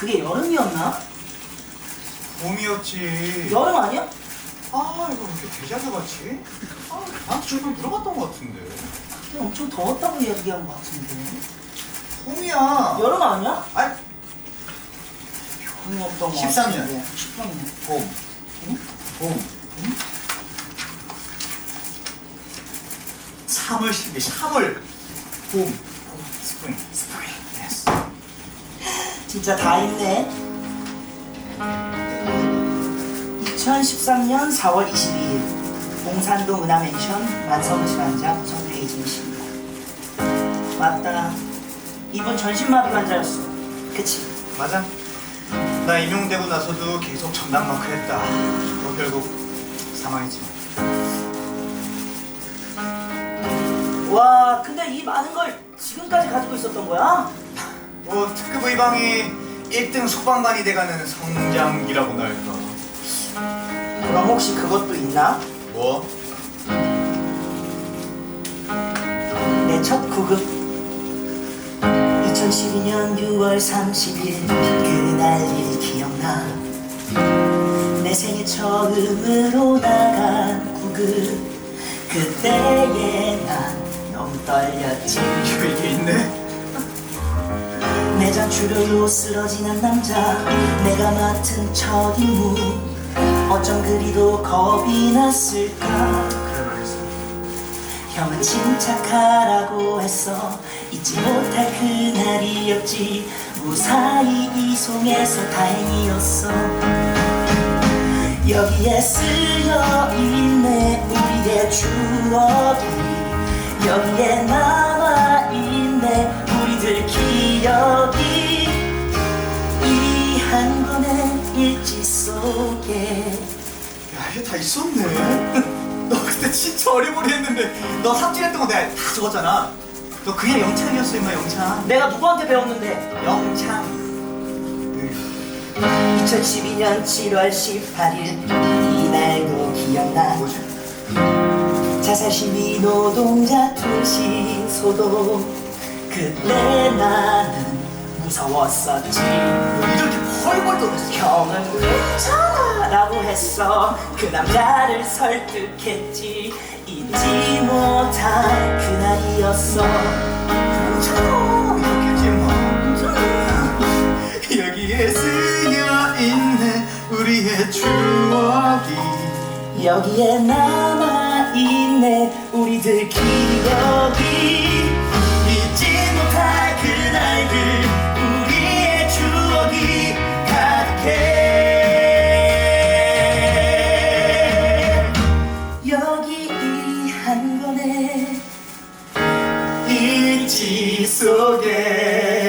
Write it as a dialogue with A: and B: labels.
A: 그게 여름이었나?
B: 봄이었지.
A: 여름 아니야?
B: 아 이거 왜 이렇게 대자뷰 같지? 아 나한테 저번에 물어봤던 것 같은데.
A: 근데 엄청 더웠다고 얘기한 것 같은데.
B: 봄이야.
A: 여름 아니야?
B: 아니
A: 여름이었던 것
B: 13년.
A: 같은데. 13년.
B: 봄.
A: 응?
B: 봄. 3월 10일 3월 봄. 스프링. 스프링.
A: 진짜 다 있네. 2013년 4월 22일 봉산동 은하맨션 정혜진 씨입니다. 맞다. 이분 전신마비 환자였어. 그치?
B: 맞아. 나 임용되고 나서도 계속 전당만큼 했다. 너 결국 사망했지.
A: 와, 근데 이 많은 걸 지금까지 가지고 있었던 거야?
B: 뭐 특급 의방이 1등 소방관이 돼가는 성장기라고나 할까.
A: 그럼 혹시 그것도 있나?
B: 뭐?
A: 내 첫 구급 2012년 6월 30일 그날 일 기억나 내 생애 처음으로 나간 구급 그때의 난 너무 떨렸지
B: 이거 이게 있네?
A: 줄여로 쓰러지는 남자. 내가 맡은 첫 임무 어쩜 그리도 겁이 났을까. 형은 침착하라고 했어 잊지 못할 그날이었지. 무사히 이송해서 다행이었어. 여기에 쓰여있네 우리의 추억이. 여기에 남 속에
B: 야 이게 다 있었네. 너 그때 진짜 어리버리했는데 너 삽질했던 거 내가 다 적었잖아. 너 그게 영창이었어 임마 영창.
A: 내가 누구한테 배웠는데
B: 영창.
A: 2012년 7월 18일 이날도 기억나
B: 뭐지?
A: 자살 시위 노동자 투시 소동 그때 나는 무서웠었지
B: 이렇게 펄펄 떠냈어.
A: 형은 괜찮아 라고 했어 그 남자를 설득했지 잊지 못할 그날이었어
B: 괜찮아 이렇게 임마. 괜찮아. 여기에 쓰여 있네 우리의 추억이.
A: 여기에 남아있네 우리들 기억이
B: 인지 속에